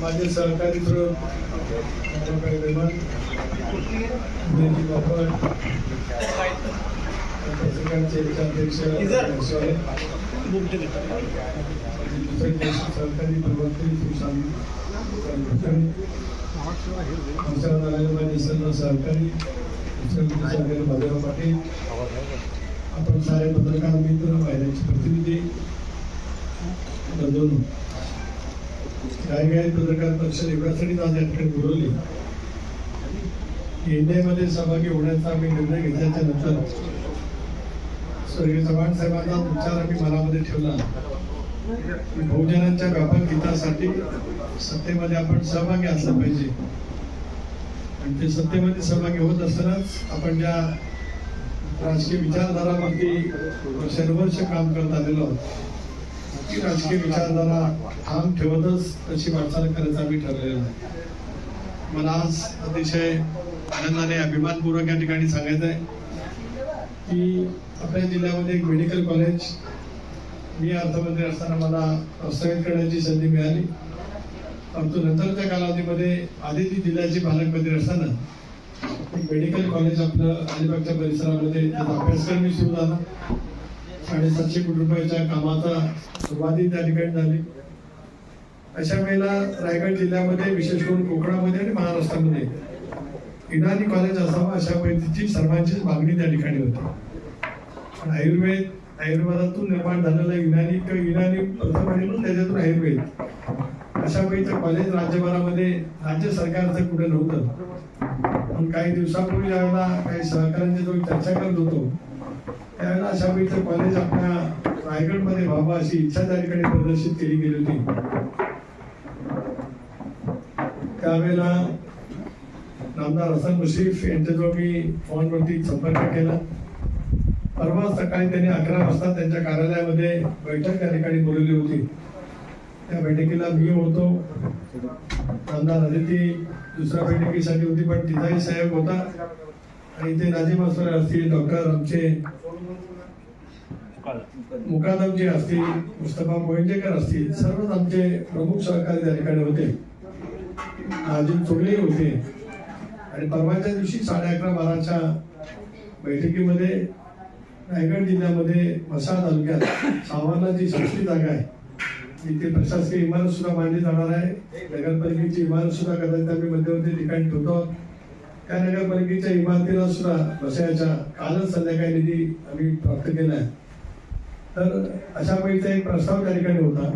माझे सहकारी मित्र सहकारी प्रवर्तक सर्व सहकारी दुसरे पाटील. आपण सारे पत्रकार मित्र महिलांचे प्रतिनिधी. बंधून काही काही पत्रकार परिषद एवढ्यासाठी आज या ठिकाणी बोलवली. इंडियामध्ये सहभागी होण्याचा आम्ही निर्णय घेतल्याच्या नंतर स्वर्गीय चव्हाण साहेबांचा विचार आम्ही मनामध्ये ठेवला. बहुजनांच्या व्यापक हितासाठी सत्तेमध्ये आपण सहभागी असलं पाहिजे. आणि ते सत्तेमध्ये सहभागी होत असतानाच आपण ज्या राजकीय विचारधारावरती वर्षानुवर्ष काम करत आलेलो आहोत ती राजकीय विचारधारा ठाम ठेवतच तशी वाटचाल करायचं आम्ही ठरलेलं आहे मला आज अतिशय आनंदाने अभिमानपूर्वक या ठिकाणी सांगायचं आहे की आपल्या जिल्ह्यामध्ये एक मेडिकल कॉलेज मी अर्थमंत्री असताना मला प्रोत्साहित करण्याची संधी मिळाली. परंतु नंतरच्या कालावधीमध्ये आदिती जिल्ह्याची पालकमंत्री असताना एक मेडिकल कॉलेज आपलं अलिबागच्या परिसरामध्ये त्याचा अभ्यासक्रम सुरू झाला. साडेसातशे कोटी रुपयाच्या कामाचा सुरुवाती त्या ठिकाणी झाली. अशा वेळेला रायगड जिल्ह्यामध्ये विशेष करून कोकणामध्ये आणि महाराष्ट्रामध्ये इनानी कॉलेज असावं अशा पद्धतीची सर्वांचीच मागणी त्या ठिकाणी होती. पण आयुर्वेद आयुर्वेदातून निर्माण झालेलं युनानी किंवा युनानी प्रथम आणि मग त्याच्यातून आयुर्वेद. अशा पैकीचं कॉलेज राज्यभरामध्ये राज्य सरकारचं कुठे नव्हतं. पण काही दिवसापूर्वी ज्यावेळेला काही सहकार्यांची जो चर्चा करत होतो त्यावेळेला अशा कॉलेज आपल्या रायगडमध्ये व्हावं अशी इच्छा त्या ठिकाणी प्रदर्शित केली गेली होती. त्यावेळेला नामदार हसन मुश्रीफ यांच्याजवळ मी फोनवरती संपर्क केला. परवा सकाळी त्यांनी अकरा वाजता त्यांच्या कार्यालयामध्ये बैठक त्या ठिकाणी बोलवली होती. त्या बैठकीला मी होतो. नामदार अदिती दुसऱ्या बैठकीसाठी होती पण तिथाही साहेब होता. आणि ते नाझीम असर असतील डॉक्टर आमचे मुकादमजी असतील मुस्तफा मोहिंदेकर असतील सर्वच आमचे प्रमुख सहकारी त्या ठिकाणी होते. अजून चोगले होते. आणि परवाच्या दिवशी साडे अकरा बाराच्या बैठकीमध्ये रायगड जिल्ह्यामध्ये मसा तालुक्यात सावरला जी शासकीय जागा आहे. तिथे प्रशासकीय इमारत सुद्धा बांधली जाणार आहे. नगरपालिकेची इमारत सुद्धा कदाचित आम्ही मध्यवर्ती ठिकाणी ठेवतो. त्या नगरपालिकेच्या इमारतीला सुद्धा बसायचा कालच संध्याकाळी निधी आम्ही प्राप्त केला आहे. तर अशा वेळीचा एक प्रस्ताव त्या ठिकाणी होता.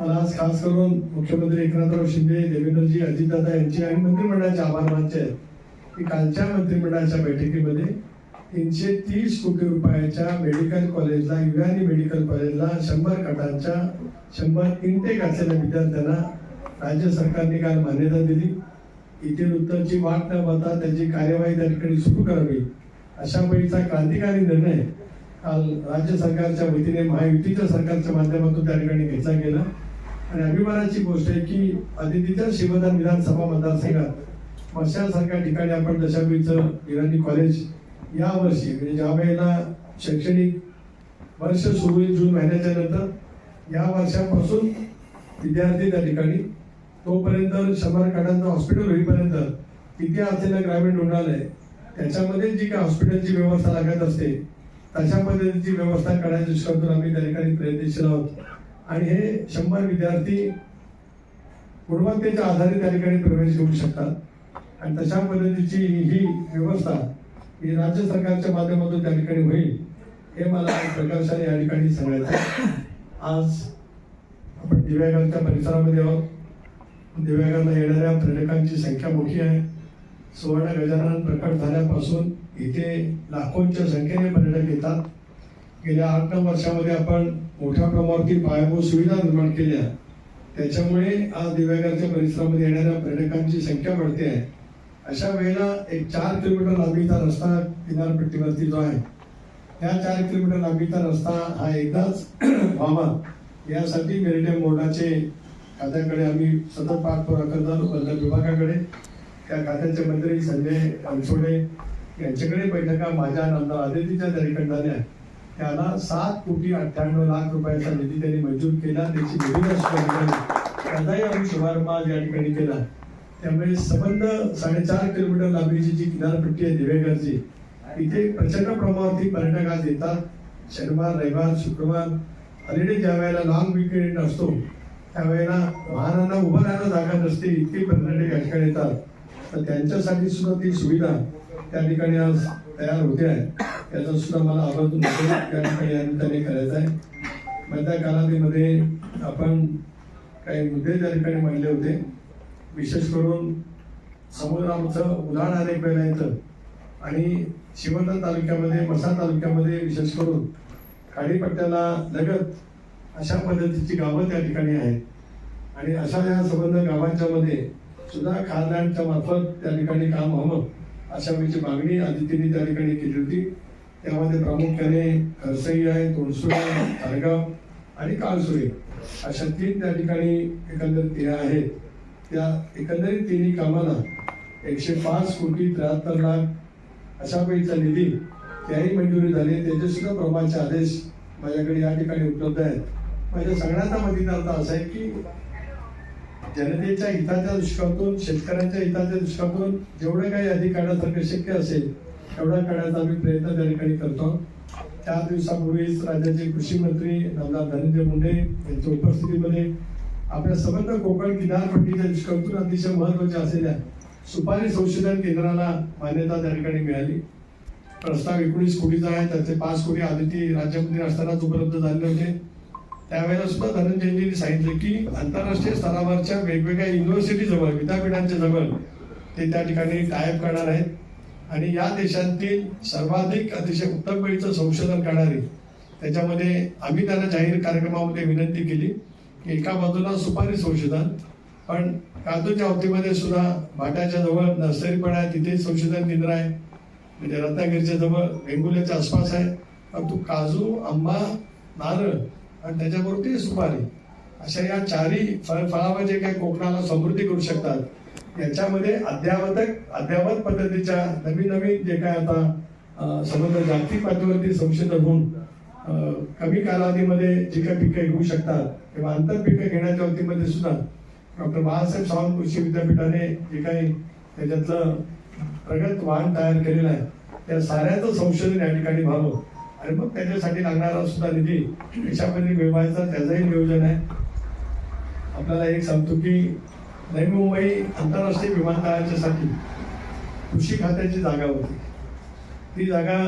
मला आज खास करून मुख्यमंत्री एकनाथराव शिंदे देवेंद्रजी अजितदादा यांचे आणि मंत्रिमंडळाचे आभार मानचे आहेत की कालच्या मंत्रिमंडळाच्या बैठकीमध्ये तीनशे तीस कोटी रुपयाच्या मेडिकल कॉलेजला युनानी मेडिकल कॉलेजला शंभर खाटांच्या शंभर इंटेक असलेल्या विद्यार्थ्यांना राज्य सरकारने काल मान्यता दिली. इथे उत्तरची वाट न पाहता त्याची कार्यवाही त्या ठिकाणी सुरू करावी. अशा पैकीचा क्रांतिकारी निर्णय काल राज्य सरकारच्या वतीने महायुतीच्या सरकारच्या माध्यमातून त्या ठिकाणी घेतला गेला. आणि अभिमानाची गोष्ट आहे की अदितीच्या शिवदान विधानसभा मतदारसंघात मशासारख्या ठिकाणी आपण दशावीचं इराणी कॉलेज या वर्षी म्हणजे ज्या वेळेला शैक्षणिक वर्ष सुरू होईल जून महिन्याच्या नंतर या वर्षापासून विद्यार्थी त्या ठिकाणी तोपर्यंत शंभर खाटांचं हॉस्पिटल होईपर्यंत किती असलेलं ग्रामीण रुग्णालय त्याच्यामध्ये जी काही हॉस्पिटलची व्यवस्था लागत असते तशा पद्धतीची व्यवस्था करण्याच्या दृष्टीतून आम्ही त्या ठिकाणी प्रयत्नशील आहोत. आणि हे शंभर विद्यार्थी गुणवत्तेच्या आधारे त्या ठिकाणी प्रवेश घेऊ शकतात. आणि तशा पद्धतीची ही व्यवस्था ही राज्य सरकारच्या माध्यमातून त्या ठिकाणी होईल हे मला प्रकाशाने या ठिकाणी सांगायचं आज आपण दिव्यागारच्या परिसरामध्ये आहोत. दिव्यागारला येणाऱ्या पर्यटकांची संख्या मोठी आहे. सुवर्ण गजानन प्रकट झाल्यापासून इथे लाखोंच्या संख्येने पर्यटक येतात. गेल्या आठ नऊ वर्षामध्ये आपण मोठ्या प्रमाणावरती पायाभूत सुविधा निर्माण केल्या. त्याच्यामुळे आज दिव्यागारच्या परिसरामध्ये येणाऱ्या पर्यटकांची संख्या वाढते आहे. अशा वेळेला एक चार किलोमीटर लांबीचा रस्ता किनारपट्टीवरती जो आहे त्या चार किलोमीटर लांबीचा रस्ता हा एकदाच व्हावा. यासाठी मेरिटाईम बोर्डाचे खात्याकडे आम्ही सतत पाठपुरा करत आलो बंदर विभागाकडे. त्या खात्याचे मंत्री संजय अनसोडे यांच्याकडे बैठका माझ्या नामदार आदितीच्या त्या झाल्या त्याला सात कोटी अठ्ठ्याण्णव लाख रुपयाचा निधी त्यांनी मंजूर केला त्याची विविध त्याचाही आम्ही शुभारंभ आज या ठिकाणी केला. त्यामुळे संबंध साडेचार किलोमीटर लांबीची जी किनारपट्टी आहे दिवेगरची इथे प्रचंड प्रमाणावरती पर्यटक आज येतात. शनिवार रविवार शुक्रवार हॉलिडे ज्या वेळेला लॉंग विकेंड असतो त्यावेळेला वाहनांना उभं राहणं जागा नसते इतकी पर्यटक या ठिकाणी येतात. तर त्यांच्यासाठी सुद्धा ती सुविधा त्या ठिकाणी आज तयार होते आहे. त्याचा सुद्धा मला आवर्जून त्या ठिकाणी या निमित्ताने करायचा आहे. मधल्या कालावधीमध्ये आपण काही मुद्दे त्या ठिकाणी मांडले होते. विशेष करून समुद्राचं उदाहरण अनेक वेळेला येतं आणि शिवंत तालुक्यामध्ये मसा तालुक्यामध्ये विशेष करून खाडीपट्ट्याला लगत अशा पद्धतीची गावं त्या ठिकाणी आहेत. आणि अशा या संबंध गावांच्या मध्ये सुद्धा खासदारांच्या मार्फत त्या ठिकाणी काम व्हावं अशा वेळची मागणी आदितीने त्या ठिकाणी केली होती. त्यामध्ये प्रामुख्याने खरसई आहे तोंडसुळ तारगाव आणि काळसुळे अशा तीन त्या ठिकाणी एकंदर या आहेत. त्या एकंदरीत तिन्ही कामाला एकशे पाच कोटी त्र्याहत्तर लाख अशा पैसा निधी त्याही मंजुरी झाली. त्याचे सुद्धा प्रमाणचे आदेश माझ्याकडे या ठिकाणी उपलब्ध आहेत. माझ्या सगळ्यांचा मतीचा अर्थ असा आहे की जनतेच्या हिताच्या दृष्टिकोनातून शेतकऱ्यांच्या हिताच्या दृष्टिकोनातून जेवढं काही अधिक काढण्यासारखं शक्य असेल तेवढा काढायचा आम्ही प्रयत्न त्या ठिकाणी करतो. चार दिवसापूर्वीच राज्याचे कृषी मंत्री आमदार धनंजय मुंडे यांच्या उपस्थितीमध्ये आपल्या संबंध कोकण किनारपट्टीच्या दृष्टिकोनातून अतिशय महत्त्वाच्या असलेल्या सुपारी संशोधन केंद्राला मान्यता त्या ठिकाणी मिळाली. प्रस्ताव एकोणीस कोटीचा आहे त्याचे पाच कोटी आदिती राज्यमंत्री असतानाच उपलब्ध झाले होते. त्यावेळेला सुद्धा धनंजयजींनी सांगितलं की आंतरराष्ट्रीय स्तरावरच्या वेगवेगळ्या युनिव्हर्सिटी जवळ विद्यापीठांच्या जवळ ते त्या ठिकाणी टायप करणार आहेत. आणि या देशातील सर्वाधिक अतिशय उत्तम वेळीचं संशोधन करणारे त्याच्यामध्ये आम्ही त्यांना जाहीर कार्यक्रमामध्ये विनंती केली की एका बाजूला सुपारी संशोधन पण काजूच्या बाबतीमध्ये सुद्धा भाट्याच्या जवळ नर्सरी पण आहे तिथे संशोधन केंद्र आहे. म्हणजे रत्नागिरीच्या जवळ वेंगुल्याच्या आसपास आहे. परंतु काजू आंबा नारळ आणि त्याच्याबरोबर सुपारी. अशा या चारही फळ फळामध्ये जे काही कोकणाला समृद्धी करू शकतात याच्यामध्ये अध्यावतक अद्यावत पद्धतीच्या नवीन नवीन जे काय आता अं, जागतिक पातळीवरती संशोधन होऊन कमी कालावधीमध्ये जी काही पिकं घेऊ शकतात किंवा आंतर पिकं घेण्याच्या बाबतीमध्ये सुद्धा डॉक्टर बाळासाहेब सावंत कृषी विद्यापीठाने जे काही त्याच्यातलं प्रगत वाहन तयार केलेलं आहे त्या साऱ्याचं संशोधन या ठिकाणी व्हावं. आणि मग त्याच्यासाठी लागणारा सुद्धा निधी देशामध्ये मिळवायचा त्याचंही नियोजन आहे. आपल्याला एक सांगतो की नवी मुंबई आंतरराष्ट्रीय विमानतळाच्या साठी कृषी खात्याची जागा होती. ती जागा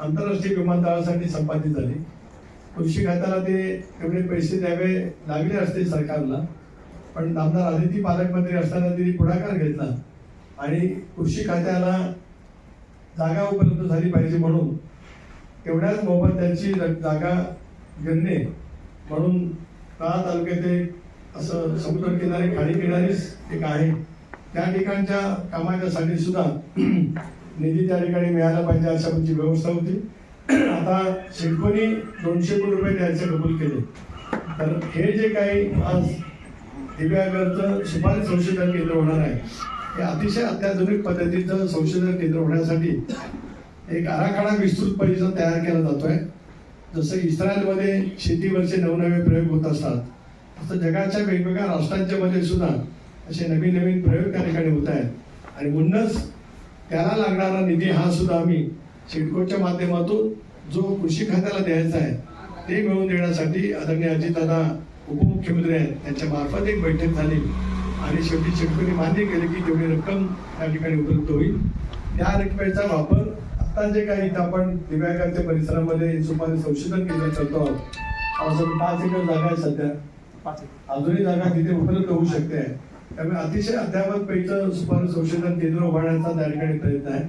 आंतरराष्ट्रीय विमानतळासाठी संपादित झाली. कृषी खात्याला ते एवढे पैसे द्यावे लागले असते सरकारला पण आमदार आदिती पालकमंत्री असताना तिने पुढाकार घेतला आणि कृषी खात्याला जागा उपलब्ध झाली पाहिजे म्हणून तेवढ्याच मोबत त्यांची जागा गिरणे म्हणून का तालुक्यात एक असं समुद्र किनारी खाडी किनारीच एक आहे. त्या ठिकाणच्या कामाच्यासाठी सुद्धा निधी त्या ठिकाणी मिळाला पाहिजे अशा आमची व्यवस्था होती. आता शिल्पनी दोनशे कोटी रुपये द्यायचे कबूल केले. तर हे जे काही आज दिव्यागरचं सुपारी संशोधन केंद्र होणार आहे हे अतिशय अत्याधुनिक पद्धतीचं संशोधन केंद्र होण्यासाठी एक आराखडा विस्तृत विस्तृतपणे तयार केला जातोय. जसं इस्रायलमध्ये शेतीवरचे नवनवे प्रयोग होत असतात तसं जगाच्या वेगवेगळ्या राष्ट्रांच्या मध्ये सुद्धा असे नवीन नवीन प्रयोग त्या ठिकाणी होत आहेत. आणि म्हणूनच त्याला लागणारा निधी हा सुद्धा आम्ही सिडकोच्या माध्यमातून जो कृषी खात्याला द्यायचा आहे ते मिळवून देण्यासाठी आदरणीय अजितदादा उपमुख्यमंत्री आहेत. त्यांच्या मार्फत एक बैठक झाली. आणि शेवटी शेतकरी मान्य केले की तेवढी रक्कम त्या ठिकाणी उपलब्ध होईल. त्या रकमेचा वापर आता जे काही इथं आपण दिव्यांगांच्या परिसरामध्ये सुपारी संशोधन केंद्र करतो आहोत पाच एकर जागा आहे सध्या. अजूनही जागा तिथे उपलब्ध होऊ शकते. त्यामुळे अतिशय अद्यावत पैकी सुपारी संशोधन केंद्र उभारण्याचा त्या ठिकाणी प्रयत्न आहे.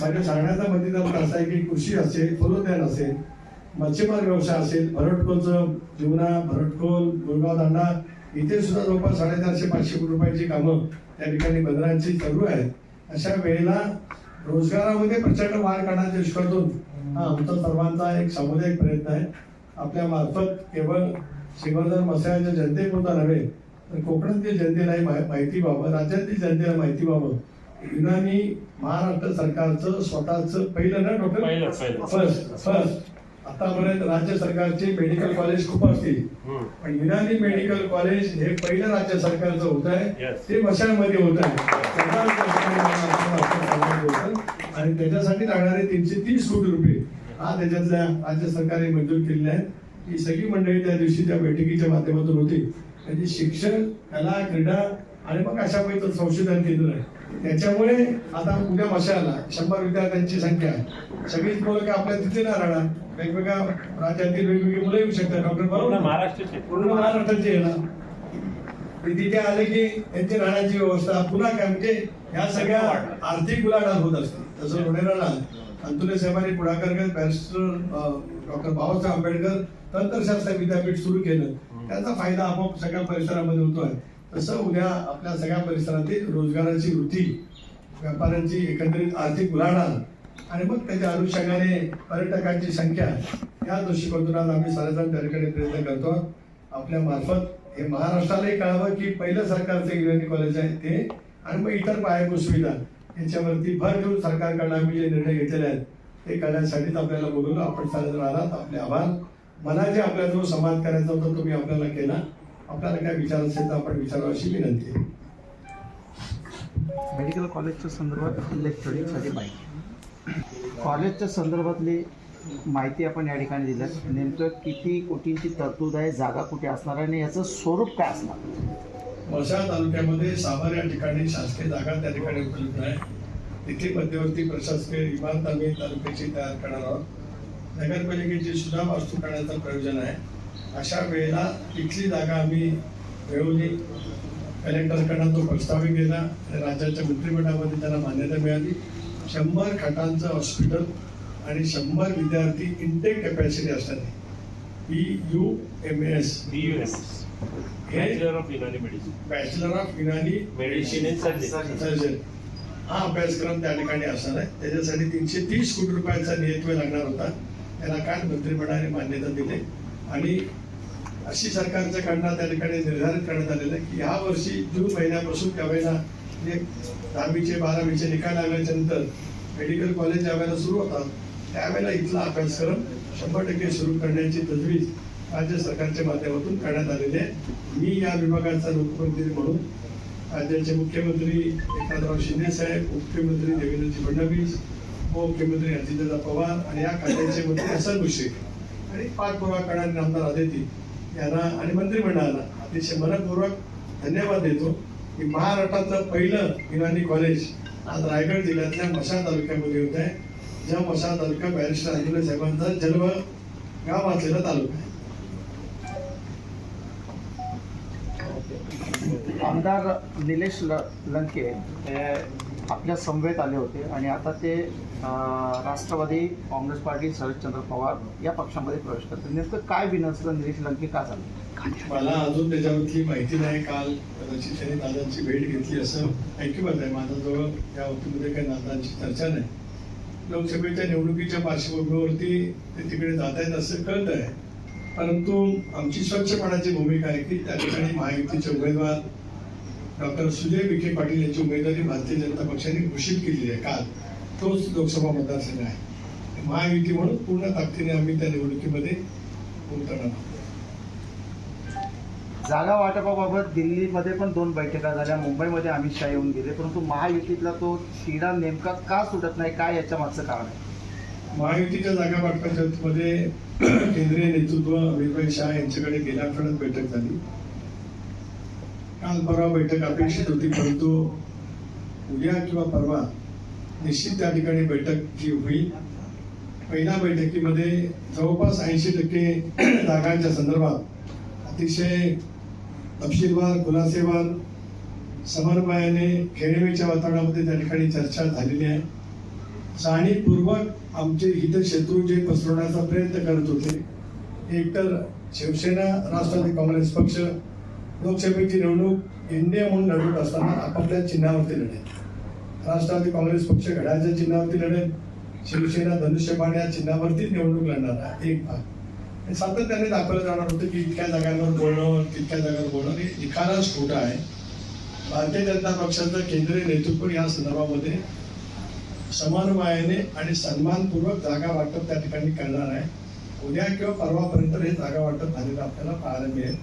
माझ्या सांगण्याचा मतीचा असा आहे की कृषी असेल फलोद्यान असेल मच्छीमार व्यवसाय असेल भरटकोलचं जीवना भरटकोल गुरगाव दांडा इथे सुद्धा जवळपास साडेचारशे पाचशे कोटी रुपयाची कामं त्या ठिकाणी बंदरांची चालू आहेत. अशा वेळेला रोजगारामध्ये प्रचंड वाढ करण्याच्या दृष्टिकोनातून हा आमचा सर्वांचा एक सामुदायिक प्रयत्न आहे. आपल्या मार्फत केवळ श्रीवर्धन मसाल्याच्या जनतेपुरता नव्हे तर कोकणातील जनतेलाही माहिती व्हावं राज्यातील जनतेला माहिती व्हावं. युनानी महाराष्ट्र सरकारचं स्वतःचं पहिलं ना डॉक्टर. फर्स्ट फर्स्ट आतापर्यंत राज्य सरकारचे मेडिकल कॉलेज खूप असतील. पण युनानी मेडिकल कॉलेज हे पहिलं राज्य सरकारचं होत आहे. ते वशामध्ये होत आहे होतं. आणि त्याच्यासाठी लागणारे तीनशे तीस कोटी रुपये हा त्याच्यातल्या राज्य सरकारने मंजूर केलेले आहेत. ही सगळी मंडळी त्या दिवशी त्या बैठकीच्या माध्यमातून होती. म्हणजे शिक्षण कला क्रीडा आणि मग अशा पैकी संशोधन केंद्र आहे त्याच्यामुळे आता उद्या मशाला शंभर विद्यार्थ्यांची संख्या आहे. सगळीच मुलं काय आपल्या तिथे नाही राहणार. वेगवेगळ्या राज्यातील वेगवेगळी मुलं येऊ शकतात. डॉक्टर बरोबर? महाराष्ट्राचे. पूर्ण महाराष्ट्राचे येणार. तिथे आले की त्यांची राहण्याची व्यवस्था पुन्हा काय? म्हणजे ह्या सगळ्या आर्थिक उलाढाल होत असते तसं लोणेराला अंतुले साहेबांनी पुढाकार करत बॅरिस्टर डॉक्टर बाबासाहेब आंबेडकर तंत्रशास्त्र विद्यापीठ सुरू केलं. त्याचा फायदा आपोआप सगळ्या परिसरामध्ये होतोय. तसं उद्या आपल्या सगळ्या परिसरातील रोजगाराची वृद्धी व्यापाऱ्यांची एकंदरीत आर्थिक उलाढाल आणि मग त्याच्या अनुषंगाने पर्यटकांची संख्या या दृष्टिकोनातून आम्ही सारेजण त्या ठिकाणी प्रयत्न करतो. आपल्या मार्फत हे महाराष्ट्रालाही कळावं की पहिलं सरकारचं इंजिनिअरिंग कॉलेज आहे ते आणि मग इतर पायाभूत सुविधा याच्यावरती भर घेऊन सरकारकडनं आम्ही जे निर्णय घेतलेले आहेत ते करण्यासाठीच आपल्याला बोलवलं. आपण चालत आलात आपले आभार. मला जे आपल्याजवळ संवाद करायचा होता तुम्ही आपल्याला केला. आपल्याला काय विचार असेल तर आपण विचारावं अशी विनंती आहे. मेडिकल कॉलेजच्या संदर्भात इलेक्ट्रॉनिकसाठी माहिती. कॉलेजच्या संदर्भातली माहिती आपण या ठिकाणी दिल्यात नेमकं किती कोटींची तरतूद आहे जागा कुठे असणार आहे आणि याचं स्वरूप काय असणार? वळसा तालुक्यामध्ये सावर या ठिकाणी शासकीय जागा त्या ठिकाणी उपलब्ध आहे. तिथे मध्यवर्ती प्रशासकीय इमारत आम्ही तालुक्याची तयार करणार आहोत. नगरपालिकेची सुद्धा वास्तू करण्याचं प्रयोजन आहे. अशा वेळेला तिथली जागा आम्ही मिळवली. कलेक्टरकडनं तो प्रस्तावित गेला. आणि राज्याच्या मंत्रिमंडळामध्ये त्याला मान्यता मिळाली. शंभर खाटांचं हॉस्पिटल आणि शंभर विद्यार्थी इंटेक कॅपॅसिटी असणारे P U M S. D U S. Bachelor of Unani medicine bachelor of Unani medicine in surgery surgeon हा अभ्यासक्रम त्या ठिकाणी असणार आहे. त्याच्यासाठी तीनशे तीस कोटी रुपयाचा नियतव्य लागणार होता. त्याला काल मंत्रिमंडळाने मान्यता दिली. आणि अशी सरकारच्या कडनं त्या ठिकाणी निर्धारित करण्यात आलेलं आहे की ह्या वर्षी जून महिन्यापासून त्यावेळेला म्हणजे दहावीचे बारावीचे निकाल लागल्याच्या नंतर मेडिकल कॉलेज ज्यावेळेला सुरू होतात त्यावेळेला इथला अभ्यासक्रम शंभर टक्के सुरू करण्याची तजवीज राज्य सरकारच्या माध्यमातून करण्यात आलेले आहे. मी या विभागाचा लोकप्रतिनिधी म्हणून राज्याचे मुख्यमंत्री एकनाथराव शिंदे साहेब उपमुख्यमंत्री देवेंद्रजी फडणवीस उपमुख्यमंत्री अजितदादा पवार आणि या खात्याचे मंत्री हसन मुश्रीफ. आणि पाठपुरावा करणारे आमदार आदिती. यांना आणि मंत्रिमंडळाला अतिशय मनपूर्वक धन्यवाद देतो की महाराष्ट्रातलं पहिलं युनानी कॉलेज आज रायगड जिल्ह्यातल्या मशाल तालुक्यामध्ये होत आहे. ज्या मशाल तालुका बॅरिस्टर अंजुले साहेबांचा जन्म गाव असलेला तालुका आहे. आमदार निलेश ल लंके हे आपल्या समवेत आले होते आणि आता ते राष्ट्रवादी काँग्रेस पार्टी शरदचंद्र पवार या पक्षामध्ये प्रवेश करतात. नेमकं काय विनसलं निलेश लंके का झालं? मला अजून त्याच्यावरती माहिती नाही. काल कदाचित त्यांनी दादांची भेट घेतली असं ऐकिवत आहे. माझ्याजवळ या बाबतीमध्ये काही दादांची चर्चा नाही. लोकसभेच्या निवडणुकीच्या पार्श्वभूमीवरती ते तिकडे जात आहेत असं कळत आहे. परंतु आमची स्वच्छपणाची भूमिका आहे की त्या ठिकाणी महायुतीचे उमेदवार डॉक्टर सुजय विखे पाटील यांची उमेदवारी भारतीय जनता पक्षाने घोषित केलेली आहे. काल तोच लोकसभा मतदारसंघ आहे. महायुती म्हणून पूर्ण ताकदीने आम्ही त्या निवडणुकीमध्ये उतरणार जागा वाटपाबाबत दिल्लीमध्ये पण दोन बैठका झाल्या. मुंबईमध्ये अमित शहा येऊन गेले. परंतु महायुतीतला तो तिढा नेमका का सुटत नाही? काय याच्या मागचं कारण आहे? महायुतीच्या जागा वाटपाच्या मध्ये केंद्रीय नेतृत्व अमितभाई शहा यांच्याकडे गेल्या आठवड्यात बैठक झाली. काल परवा बैठक अपेक्षित होती परंतु उद्या किंवा परवा निश्चित त्या ठिकाणी बैठक जी होईल पहिल्या बैठकीमध्ये जवळपास ऐंशी टक्के जागांच्या संदर्भात अतिशय तपशीलवार खुलासेवार समन्वयाने खेळमेच्या वातावरणामध्ये त्या ठिकाणी चर्चा झालेली आहे. जाणीवपूर्वक आमचे हितशत्रू जे पसरवण्याचा प्रयत्न करत होते एकतर शिवसेना राष्ट्रवादी काँग्रेस पक्ष लोकसभेची निवडणूक एनडीए म्हणून लढवत असताना आपापल्या चिन्हावरती लढेल. राष्ट्रवादी काँग्रेस पक्ष घड्याळच्या चिन्हावरती लढेल. शिवसेना धनुष्यबाण या चिन्हावरतीच निवडणूक लढणार आहे एक भाग. सातत्याने दाखवलं जाणार होतं की इतक्या जागांवर बोलणं तितक्या जागांवर बोलणं हे निखाराच खोटं आहे. भारतीय जनता पक्षाचं केंद्रीय नेतृत्व या संदर्भामध्ये समन्वयाने आणि सन्मानपूर्वक जागा वाटप त्या ठिकाणी करणार आहे. उद्या किंवा परवापर्यंत हे जागा वाटप झालेलं आपल्याला पाहायला मिळेल.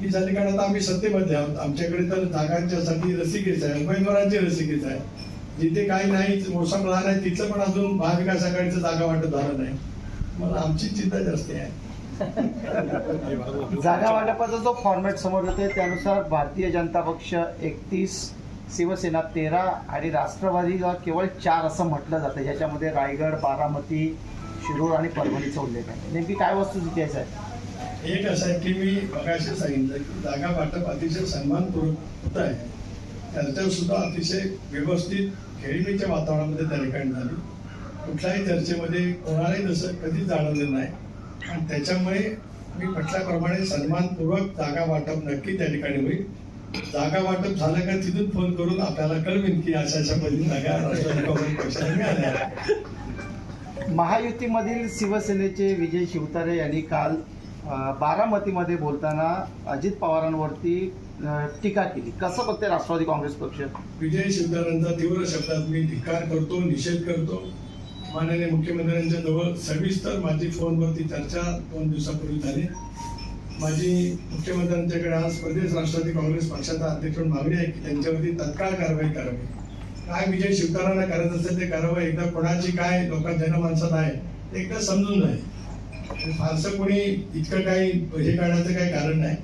ती झाली कारण आता आम्ही सत्तेमध्ये आहोत आमच्याकडे तर जागांच्यासाठी रसिकेच आहे उमेदवारांची रसिकेच आहे. जिथे काही नाही मोसम लहान आहे तिथं पण अजून महाविकास आघाडीचं जागा वाटप झालं नाही. मला आमची चिंता जास्त आहे. जागा वाटपाचा जो फॉर्मॅट समोर येतोय त्यानुसार भारतीय जनता पक्ष एकतीस शिवसेना तेरा आणि राष्ट्रवादीला केवळ चार असं म्हटलं जातं. ज्याच्यामध्ये रायगड बारामती शिरूर आणि परभणीचा उल्लेख आहे. नेमकी काय वस्तुस्थिती आहे? एक असं आहे की मी मगाशी सांगितलं की जागा वाटप अतिशय सन्मानपूर्वक होत आहे. चर्चा सुद्धा अतिशय व्यवस्थित खेळीमेच्या वातावरणामध्ये त्या ठिकाणी झाली. कुठल्याही चर्चेमध्ये कोणालाही जसं कधीच जाणवलं नाही. आणि त्याच्यामुळे मी म्हटल्याप्रमाणे सन्मानपूर्वक जागा वाटप नक्की त्या ठिकाणी होईल. जागा वाटप झालं का तिथून फोन करून आपल्याला कळवेन की अशा अशा पद्धतीने जागा राष्ट्रवादी मिळाल्या महायुतीमधील शिवसेनेचे विजय शिवतारे यांनी काल बारामतीमध्ये बोलताना अजित पवारांवरती टीका केली. कसं बघते राष्ट्रवादी काँग्रेस पक्ष? विजय शिवदारांचा तीव्र शब्दात मी धिक्कार करतो निषेध करतो. माननीय मुख्यमंत्र्यांच्या जवळ सविस्तर माझी फोनवरती चर्चा दोन दिवसापूर्वी झाली. माझी मुख्यमंत्र्यांच्याकडे आज प्रदेश राष्ट्रवादी काँग्रेस पक्षाचा अध्यक्ष मागणी आहे की त्यांच्यावरती तत्काळ कारवाई करावी. काय विजय शिवतारांना करत असेल ते कारवाई एकदा कोणाची काय लोकांच्या जनमानसात आहे ते एकदा समजून जाईल. फारसं कोणी इतकं काही हे करण्याचं काही कारण नाही.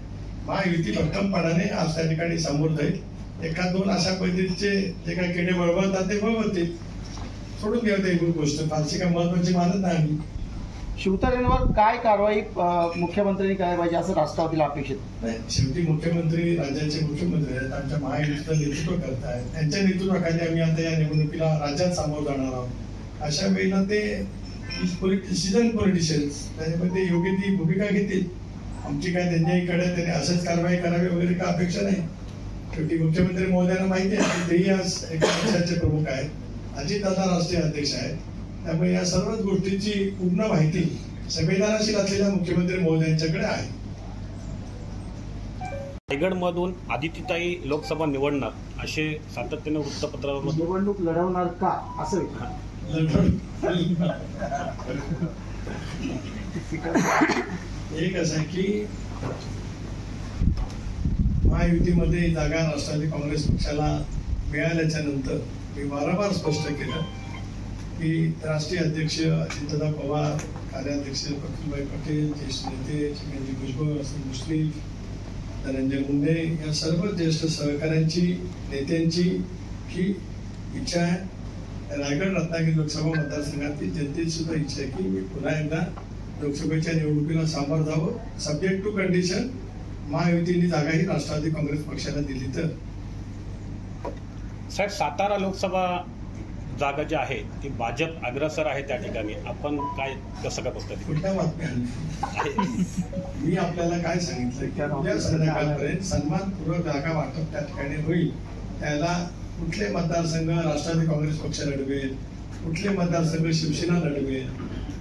महायुती भक्कमपणाने आज त्या ठिकाणी समोर जाईल. एखाद दोन अशा पद्धतीचे जे काही किडे वळवतात ते वळवतील. सोडून घ्या ते गोष्ट. फारशी काय महत्वाची मानत नाही आम्ही. शिवतारेंवर काय कारवाई मुख्यमंत्र्यांनी करायला पाहिजे असं राष्ट्रवादीला अपेक्षित? नाही शेवटी मुख्यमंत्री राज्याचे मुख्यमंत्री आहेत. आमच्या महायुतीचं नेतृत्व करत आहेत. त्यांच्या नेतृत्वाखाली आम्ही आता या निवडणुकीला राज्यात सामोरं जाणार आहोत. अशा वेळेला ते सिजन पॉलिटिशियन्स त्याच्यामध्ये योग्य ती भूमिका घेतील. आमची काय त्यांच्या इकडे त्यांनी असंच कारवाई करावी वगैरे काय अपेक्षा नाही. शेवटी मुख्यमंत्री महोदयांना माहिती आहे की तेही आज एका पक्षाचे प्रमुख आहेत. अजितदादा राष्ट्रीय अध्यक्ष आहेत. त्यामुळे या सर्वच गोष्टीची पूर्ण माहिती संवेदनशील असलेल्या मुख्यमंत्री महोदयांच्याकडे आहे. रायगडमधून आदित्यताई लोकसभा निवडणार असे सातत्याने वृत्तपत्रामध्ये निवडणूक लढवणार का? असं एक असं आहे की महायुतीमध्ये जागा राष्ट्रवादी काँग्रेस पक्षाला मिळाल्याच्या नंतर मी वारंवार स्पष्ट केलं की राष्ट्रीय अध्यक्ष अजितदादा पवार कार्याध्यक्ष प्रफुल्लभाई पटेल ज्येष्ठ नेते चिमणजी भुजबळ असं मुश्रीफ धनंजय मुंडे या सर्व ज्येष्ठ सहकाऱ्यांची नेत्यांची ही इच्छा आहे. रायगड रत्नागिरी लोकसभा मतदारसंघातील जनतेची सुद्धा इच्छा आहे की मी पुन्हा एकदा लोकसभेच्या निवडणुकीला सामोरं जावं सब्जेक्ट टू कंडिशन महायुतीने जागा ही राष्ट्रवादी काँग्रेस पक्षाला दिली तर साहेब सातारा लोकसभा जागा जी आहे ती भाजप अग्रसर आहे त्या ठिकाणी आपण काय कसं काय बघता ते? कुठल्या बातम्या? मी आपल्याला काय सांगितलं की उद्या संध्याकाळपर्यंत सन्मानपूर्वक जागा वाटप त्या ठिकाणी होईल त्याला कुठले मतदारसंघ राष्ट्रवादी काँग्रेस पक्ष लढवेल? कुठले मतदारसंघ शिवसेना लढवेल?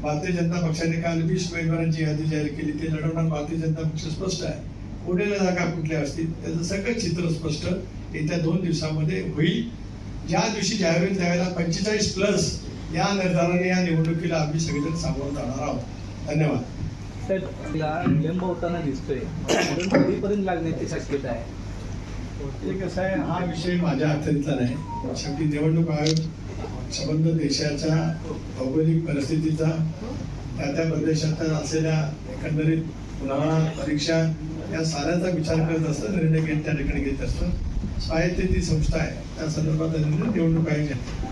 भारतीय जनता पक्षाने काल वीस उमेदवारांची यादी जाहीर केली. ते लढवणार भारतीय जनता पक्ष स्पष्ट आहे. उरलेल्या जागा कुठल्या असतील त्याचं सगळं चित्र स्पष्ट येत्या दोन दिवसामध्ये होईल. ज्या दिवशी जाहीर होईल त्यावेळेला पंचेचाळीस प्लस या निर्धाराने या निवडणुकीला आम्ही सगळेजण सामोरं जाणार आहोत. धन्यवाद. साहेब विलंब होताना दिसतोय. कधीपर्यंत लागण्याची शक्यता आहे. ते कसं आहे हा विषय माझ्या अखत्यारीतला नाही. शेवटी निवडणूक आयोग संबंध देशाच्या भौगोलिक परिस्थितीचा त्या त्या प्रदेशात असलेल्या एकंदरीत उन्हाळा परीक्षा या साऱ्याचा विचार करत असतं निर्णय घेत त्या ठिकाणी घेत असतं. स्वायत्त ती संस्था आहे. त्या संदर्भात निर्णय निवडणूक आयोग घेतो